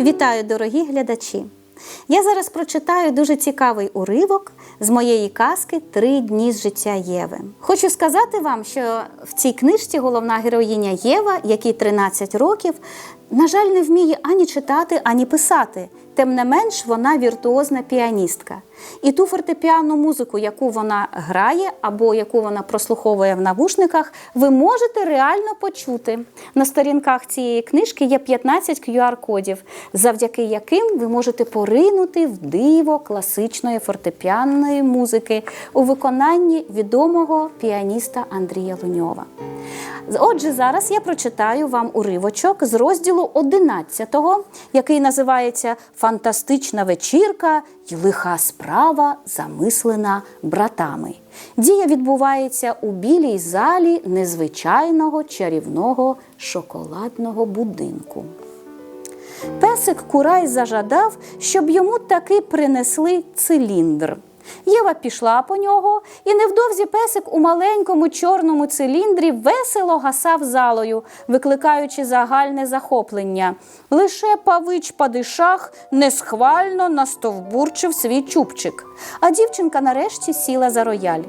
Вітаю, дорогі глядачі! Я зараз прочитаю дуже цікавий уривок з моєї казки Три дні з життя Єви. Хочу сказати вам, що в цій книжці головна героїня Єва, якій 13 років, на жаль, не вміє ані читати, ані писати. Тим не менш, вона віртуозна піаністка. І ту фортепіанну музику, яку вона грає або яку вона прослуховує в навушниках, ви можете реально почути. На сторінках цієї книжки є 15 QR-кодів, завдяки яким ви можете поринути в диво класичної фортепіанної музики у виконанні відомого піаніста Андрія Луньова. Отже, зараз я прочитаю вам уривочок з розділу 11, який називається Фантастична вечірка й лиха справа, замислена братами. Дія відбувається у білій залі незвичайного чарівного шоколадного будинку. Песик Курай зажадав, щоб йому таки принесли циліндр. Єва пішла по нього, і невдовзі песик у маленькому чорному циліндрі весело гасав залою, викликаючи загальне захоплення. Лише павич падишах несхвально настовбурчив свій чубчик, а дівчинка нарешті сіла за рояль.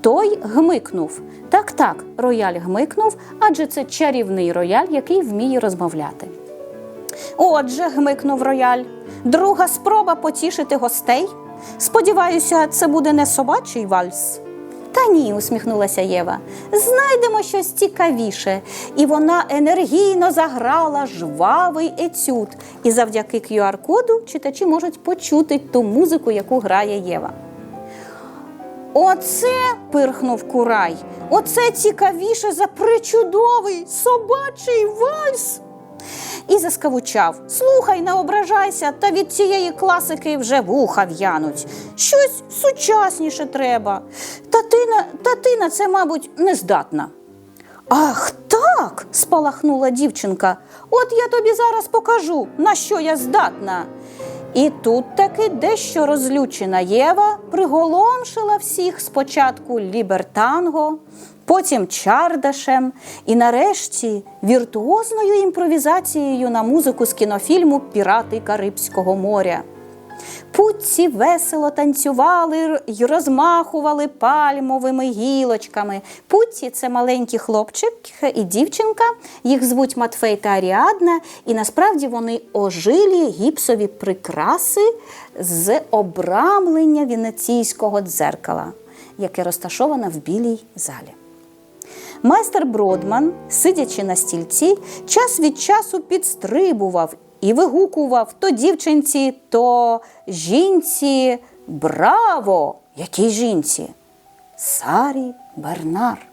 Той гмикнув. Так, так, рояль гмикнув, адже це чарівний рояль, який вміє розмовляти. Отже, гмикнув рояль, друга спроба потішити гостей. Сподіваюся, це буде не собачий вальс. Та ні, усміхнулася Єва. Знайдемо щось цікавіше. І вона енергійно заграла жвавий етюд. І завдяки QR-коду читачі можуть почути ту музику, яку грає Єва. Оце, пирхнув Курай, оце цікавіше за причудовий собачий вальс. І заскавучав Слухай, не ображайся, та від цієї класики вже вуха в'януть. Щось сучасніше треба. Та ти на, та ти на це, мабуть, не здатна. Ах, так. спалахнула дівчинка. От я тобі зараз покажу, на що я здатна. І тут таки дещо розлючена Єва приголомшила всіх спочатку лібертанго, потім чардашем і нарешті віртуозною імпровізацією на музику з кінофільму Пірати Карибського моря. Путці весело танцювали й розмахували пальмовими гілочками. Путці це маленький хлопчик і дівчинка. Їх звуть Матфей та Аріадна, і насправді вони ожилі гіпсові прикраси з обрамлення венеційського дзеркала, яке розташоване в білій залі. Майстер Бродман, сидячи на стільці, час від часу підстрибував і вигукував то дівчинці, то жінці Браво! Якій жінці? Сарі Бернар.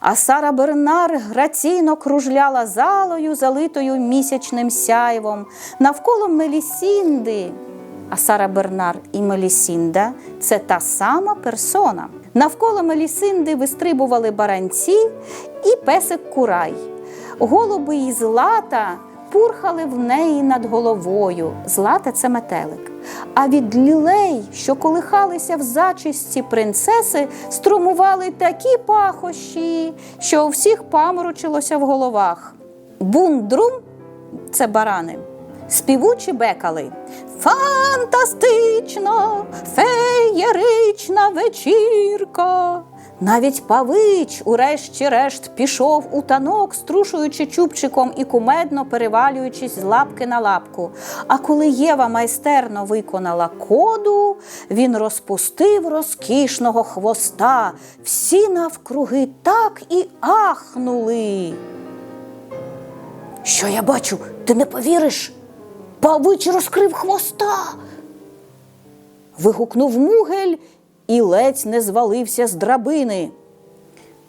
А Сара Бернар граційно кружляла залою, залитою місячним сяйвом, навколо Мелісінди. А Сара Бернар і Мелісінда це та сама персона. Навколо Мелісинди вистрибували баранці і песик Курай. Голуби і злата пурхали в неї над головою. Злата це метелик. А від лілей, що колихалися в зачисті принцеси, струмували такі пахощі, що у всіх паморочилося в головах. Бундрум це барани. Співучі бекали. Фантастична, феєрична вечірка. Навіть павич, урешті-решт, пішов у танок, струшуючи чубчиком і кумедно перевалюючись з лапки на лапку. А коли Єва майстерно виконала коду, він розпустив розкішного хвоста. Всі навкруги так і ахнули. Що я бачу, ти не повіриш? Павич розкрив хвоста. Вигукнув мугель і ледь не звалився з драбини.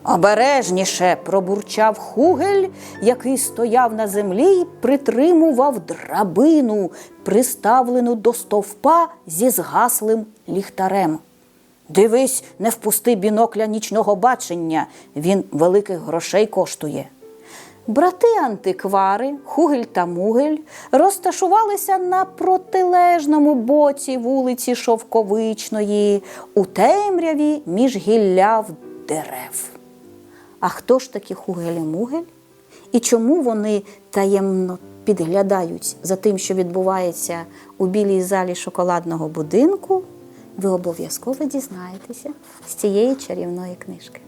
Обережніше пробурчав хугель, який стояв на землі й притримував драбину, приставлену до стовпа зі згаслим ліхтарем. Дивись, не впусти бінокля нічного бачення, він великих грошей коштує. Брати антиквари, Хугель та Мугель, розташувалися на протилежному боці вулиці Шовковичної, у темряві між гілляв дерев. А хто ж такі Хугель і Мугель? І чому вони таємно підглядають за тим, що відбувається у білій залі шоколадного будинку, ви обов'язково дізнаєтеся з цієї чарівної книжки.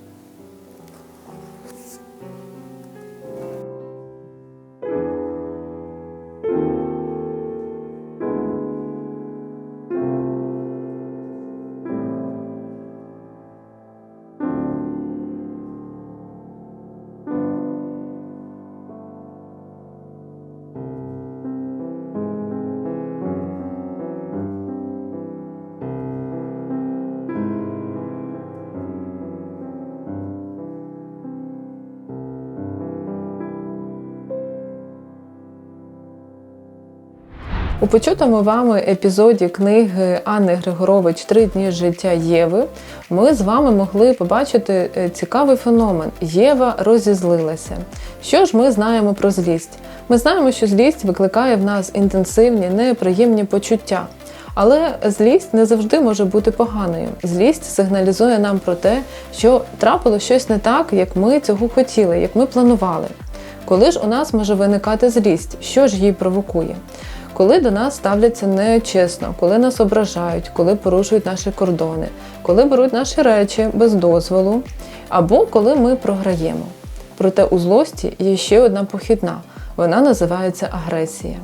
У почутому вами епізоді книги Анни Григорович Три дні життя Єви ми з вами могли побачити е, цікавий феномен. Єва розізлилася. Що ж ми знаємо про злість? Ми знаємо, що злість викликає в нас інтенсивні, неприємні почуття. Але злість не завжди може бути поганою. Злість сигналізує нам про те, що трапило щось не так, як ми цього хотіли, як ми планували. Коли ж у нас може виникати злість, що ж її провокує? Коли до нас ставляться нечесно, коли нас ображають, коли порушують наші кордони, коли беруть наші речі без дозволу, або коли ми програємо. Проте у злості є ще одна похідна, вона називається агресія.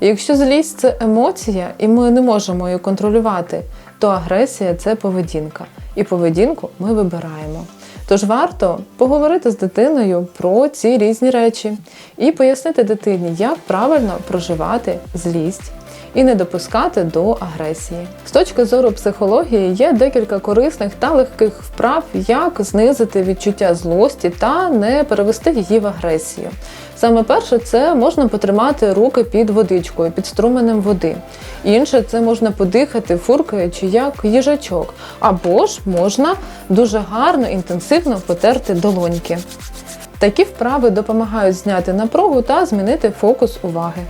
І якщо злість це емоція, і ми не можемо її контролювати, то агресія це поведінка. І поведінку ми вибираємо. Тож варто поговорити з дитиною про ці різні речі і пояснити дитині, як правильно проживати злість і не допускати до агресії. З точки зору психології є декілька корисних та легких вправ, як знизити відчуття злості та не перевести її в агресію. Саме перше, це можна потримати руки під водичкою, під струменем води. Інше це можна подихати, фуркаючи як їжачок, або ж можна дуже гарно, інтенсивно потерти долоньки. Такі вправи допомагають зняти напругу та змінити фокус уваги.